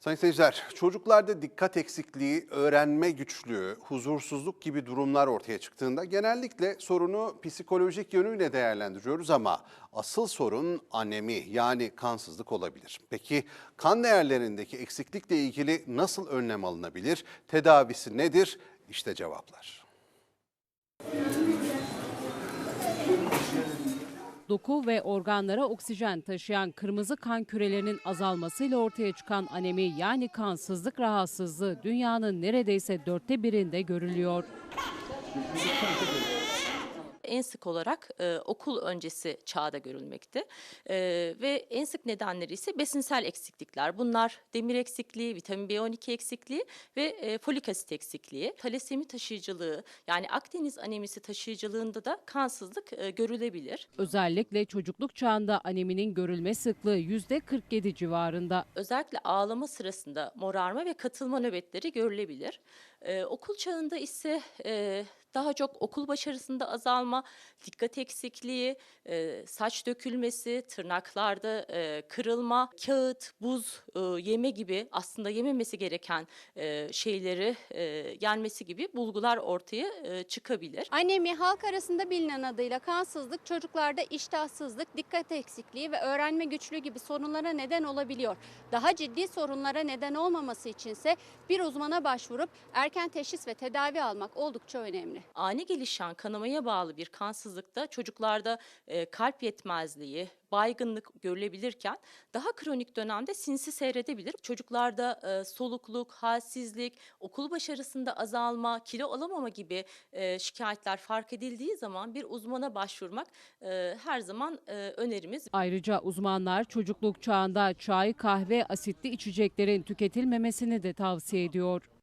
Sayın seyirciler, çocuklarda dikkat eksikliği, öğrenme güçlüğü, huzursuzluk gibi durumlar ortaya çıktığında genellikle sorunu psikolojik yönüyle değerlendiriyoruz ama asıl sorun anemi yani kansızlık olabilir. Peki kan değerlerindeki eksiklikle ilgili nasıl önlem alınabilir? Tedavisi nedir? İşte cevaplar. Doku ve organlara oksijen taşıyan kırmızı kan kürelerinin azalmasıyla ortaya çıkan anemi yani kansızlık rahatsızlığı dünyanın neredeyse dörtte birinde görülüyor. En sık olarak e, okul öncesi çağda görülmekte E, ve en sık nedenleri ise besinsel eksiklikler. Bunlar demir eksikliği, vitamin B12 eksikliği ve e, folik asit eksikliği. Talasemi taşıyıcılığı yani Akdeniz anemisi taşıyıcılığında da kansızlık e, görülebilir. Özellikle çocukluk çağında aneminin görülme sıklığı %47 civarında. Özellikle ağlama sırasında morarma ve katılma nöbetleri görülebilir. Ee, okul çağında ise e, daha çok okul başarısında azalma, dikkat eksikliği, e, saç dökülmesi, tırnaklarda e, kırılma, kağıt, buz e, yeme gibi aslında yememesi gereken e, şeyleri e, yenmesi gibi bulgular ortaya e, çıkabilir. Anemi halk arasında bilinen adıyla kansızlık çocuklarda iştahsızlık, dikkat eksikliği ve öğrenme güçlüğü gibi sorunlara neden olabiliyor. Daha ciddi sorunlara neden olmaması içinse bir uzmana başvurup erken teşhis ve tedavi almak oldukça önemli. ani gelişen kanamaya bağlı bir kansızlıkta çocuklarda e, kalp yetmezliği, baygınlık görülebilirken daha kronik dönemde sinsi seyredebilir. Çocuklarda e, solukluk, halsizlik, okul başarısında azalma, kilo alamama gibi e, şikayetler fark edildiği zaman bir uzmana başvurmak e, her zaman e, önerimiz. Ayrıca uzmanlar çocukluk çağında çay, kahve, asitli içeceklerin tüketilmemesini de tavsiye ediyor.